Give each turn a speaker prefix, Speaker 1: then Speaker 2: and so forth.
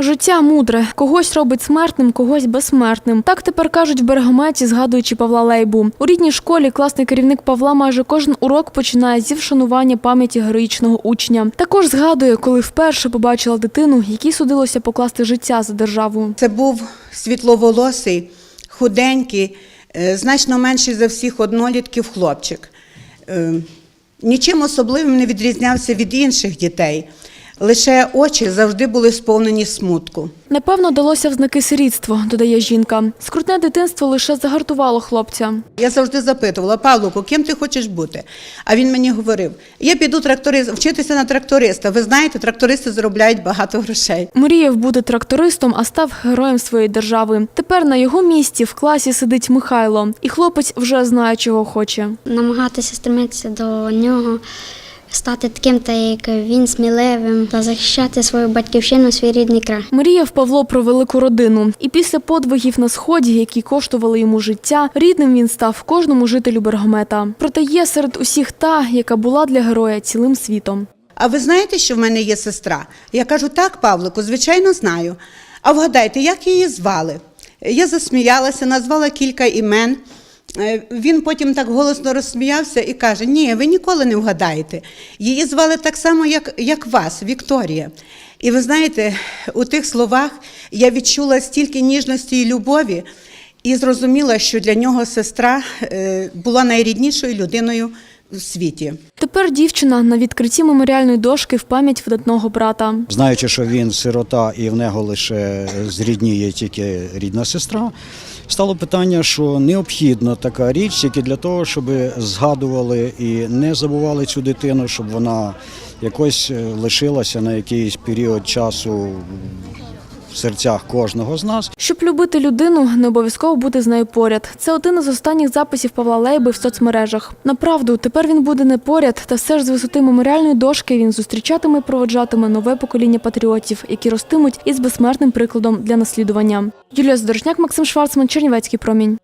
Speaker 1: Життя мудре. Когось робить смертним, когось безсмертним. Так тепер кажуть в Бергаметі, згадуючи Павла Лейбу. У рідній школі класний керівник Павла майже кожен урок починає зі вшанування пам'яті героїчного учня. Також згадує, коли вперше побачила дитину, якій судилося покласти життя за державу.
Speaker 2: Це був світловолосий, худенький, е, значно менший за всіх однолітків хлопчик. Е, Нічим особливим не відрізнявся від інших дітей. Лише очі завжди були сповнені смутку.
Speaker 1: Напевно, далося в знаки додає жінка. Скрутне дитинство лише загартувало хлопця.
Speaker 2: Я завжди запитувала, Павлуку, ким ти хочеш бути? А він мені говорив: я піду тракторист, вчитися на тракториста. Ви знаєте, трактористи заробляють багато грошей.
Speaker 1: Мріяв бути трактористом, а став героєм своєї держави. Тепер на його місці в класі сидить Михайло, і хлопець вже знає, чого хоче.
Speaker 3: намагатися стремитися до нього, стати таким, та як він сміливим та захищати свою батьківщину, свій рідний край.
Speaker 1: Мріяв Павло про велику родину, і після подвигів на сході, які коштували йому життя, рідним він став кожному жителю Бергамета. Проте є серед усіх та, яка була для героя цілим світом.
Speaker 2: А ви знаєте, що в мене є сестра? Я кажу, так, Павлику, звичайно, знаю. А вгадайте, як її звали? Я засміялася, назвала кілька імен. Е, Він потім так голосно розсміявся і каже: Ні, ви ніколи не вгадаєте. Її звали так само, як, як вас, Вікторія. І ви знаєте, у тих словах я відчула стільки ніжності і любові, і зрозуміла, що для нього сестра е, була найріднішою людиною в світі.
Speaker 1: Тепер дівчина на відкритті меморіальної дошки в пам'ять видатного брата.
Speaker 4: Знаючи, що він сирота і в нього лише зрідніє тільки рідна сестра, стало питання, що необхідна така річ тільки для того, щоб згадували і не забували цю дитину, щоб вона якось е, лишилася на якийсь період часу серцях кожного з нас.
Speaker 1: Щоб любити людину, не обов'язково бути з нею поряд. Це один із останніх записів Павла Лейби в соцмережах. Направду, тепер він буде не поряд, та все ж з висоти меморіальної дошки він зустрічатиме і проводжатиме нове покоління патріотів, які ростимуть із безсмертним прикладом для наслідування. Юлія Здорожняк, Максим Шварцман, Чернівецький промінь.